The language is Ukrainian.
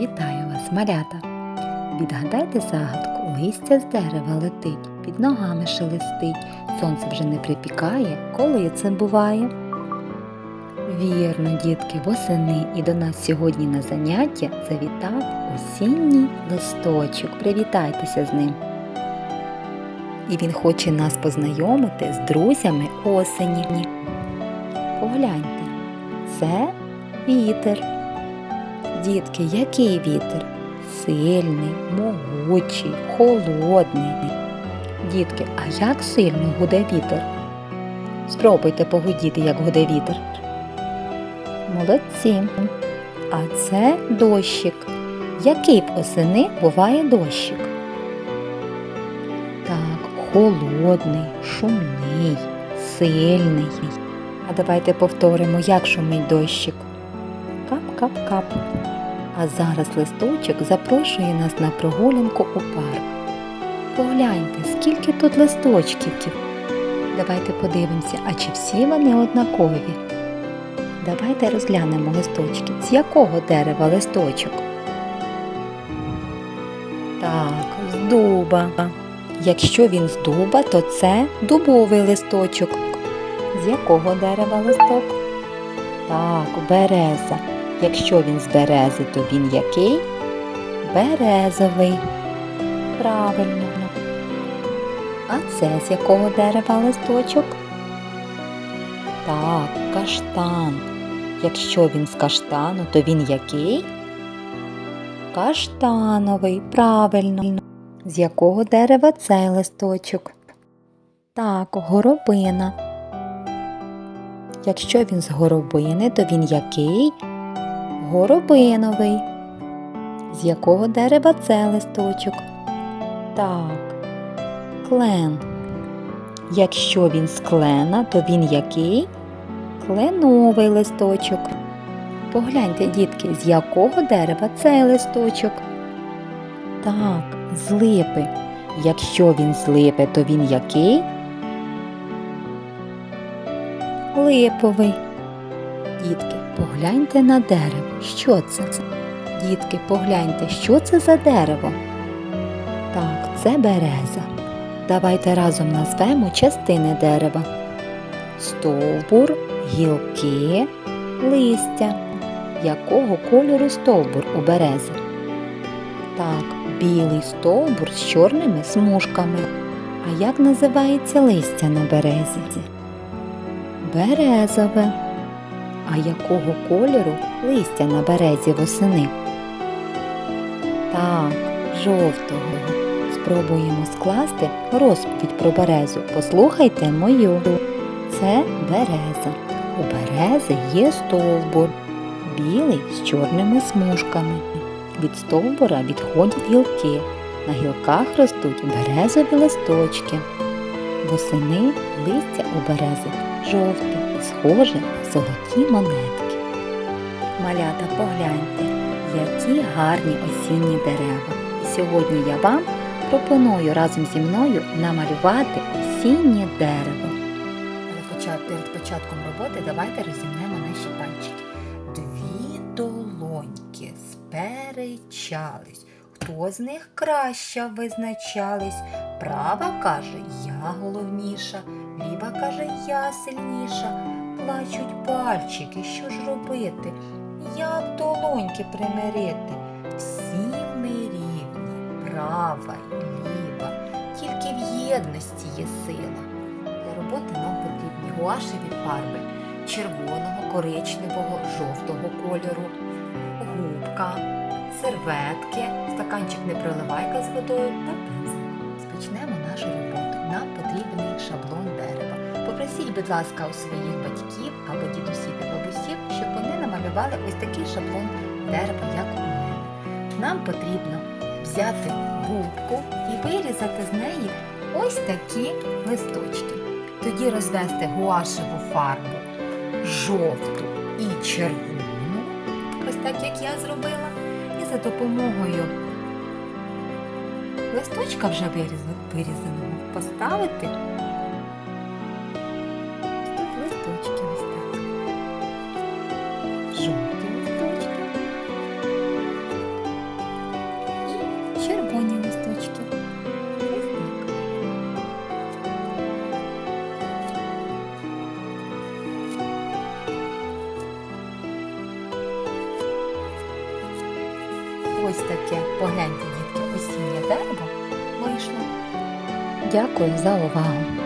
Вітаю вас, малята! Відгадайте загадку, листя з дерева летить, під ногами шелестить, сонце вже не припікає, коли це буває. Вірно, дітки, восени і до нас сьогодні на заняття завітав осінній листочок. Привітайтеся з ним. І він хоче нас познайомити з друзями осені. Погляньте, це вітер. Дітки, який вітер? Сильний, могучий, холодний. Дітки, а як сильно гуде вітер? Спробуйте погудіти, як гуде вітер. Молодці. А це дощик. Який восени буває дощик? Так, холодний, шумний, сильний. А давайте повторимо, як шумить дощик. Кап-кап-кап. А зараз листочок запрошує нас на прогулянку у парк. Погляньте, скільки тут листочків. Давайте подивимося, а чи всі вони однакові. Давайте розглянемо листочки. З якого дерева листочок? Так, з дуба. Якщо він з дуба, то це дубовий листочок. З якого дерева листок? Так, береза. Якщо він з берези, то він який? Березовий. Правильно. А це з якого дерева листочок? Так, каштан. Якщо він з каштану, то він який? Каштановий, правильно. З якого дерева цей листочок? Так, горобина. Якщо він з горобини, то він який? Горобиновий. З якого дерева це листочок? Так, клен. Якщо він з клена, то він який? Кленовий листочок. Погляньте, дітки, з якого дерева цей листочок? Так, з липи. Якщо він з липи, то він який? Липовий. Дітки, погляньте на дерево. Що це? Дітки, погляньте, що це за дерево? Так, це береза. Давайте разом назвемо частини дерева. Стовбур, гілки, листя. Якого кольору стовбур у берези? Так, білий стовбур з чорними смужками. А як називається листя на березі? Березове. А якого кольору листя на березі восени? Так, жовтого. Спробуємо скласти розповідь про березу. Послухайте мою. Це береза. У берези є стовбур, білий з чорними смужками. Від стовбура відходять гілки. На гілках ростуть березові листочки. Восени листя у берези жовте схоже на золоті монетки. Малята, погляньте, які гарні осінні дерева. І сьогодні я вам пропоную разом зі мною намалювати осіннє дерево. Але перед початком роботи давайте розімнемо наші пальчики. Дві долоньки сперечались. Хто з них краще визначались? Права каже, я головніша, ліва каже, я сильніша. Плачуть пальчики, що ж робити? Як долоньки примирити? Всі ми рівні, права й ліва, тільки в єдності є сила. Для роботи нам потрібні гуашеві фарби червоного, коричневого, жовтого кольору, губка, серветки, стаканчик непроливайка з водою та пензлик. Спочнемо нашу роботу. Нам потрібний шаблон дерева. Попросіть, будь ласка, у своїх батьків або дідусів і бабусів, щоб вони намалювали ось такий шаблон дерева, як у мене. Нам потрібно взяти губку і вирізати з неї ось такі листочки. Тоді розвести гуашеву фарбу жовту і червону, ось так як я зробила. І за допомогою листочка вже вирізаного поставити. Листочки ось. Жовті листочки. Червоні листочки. Ось так. Ось таке погляньте, дітки осіннє дерево вийшло. Дякую за увагу.